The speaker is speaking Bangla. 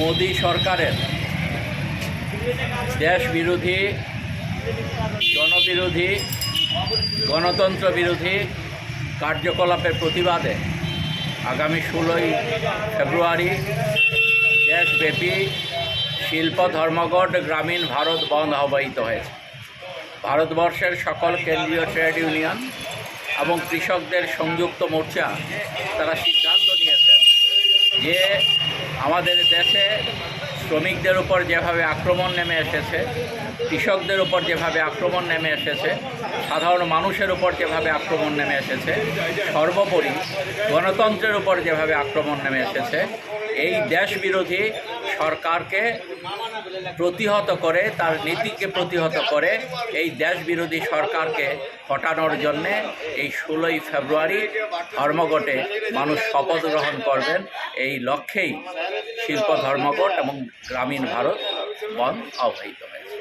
মোদী সরকারের দেশ বিরোধী জনবিরোধী, গণতন্ত্র বিরোধী কার্যকলাপের প্রতিবাদে আগামী ষোলোই ফেব্রুয়ারি দেশব্যাপী শিল্প ধর্মঘট গ্রামীণ ভারত বন্ধ আহ্বায়িত হয়েছে। ভারতবর্ষের সকল কেন্দ্রীয় ট্রেড ইউনিয়ন এবং কৃষকদের সংযুক্ত মোর্চা, তারা সিদ্ধান্ত যে আমাদের দেশে শ্রমিকদের উপর যেভাবে আক্রমণ নেমে এসেছে, কৃষকদের উপর যেভাবে আক্রমণ নেমে এসেছে, সাধারণ মানুষের উপর যেভাবে আক্রমণ নেমে এসেছে, সর্বোপরি গণতন্ত্রের উপর যেভাবে আক্রমণ নেমে এসেছে, এই দেশ বিরোধী সরকারকে প্রতিহত করে, তার নীতিকে প্রতিহত করে এই দেশ বিরোধী সরকারকে হটানোর জন্যে এই ষোলোই ফেব্রুয়ারি ধর্মঘটে মানুষ শপথ গ্রহণ করবেন। এই লক্ষ্যেই শিল্প ধর্মঘট এবং গ্রামীণ ভারত বন আহ্বায়িত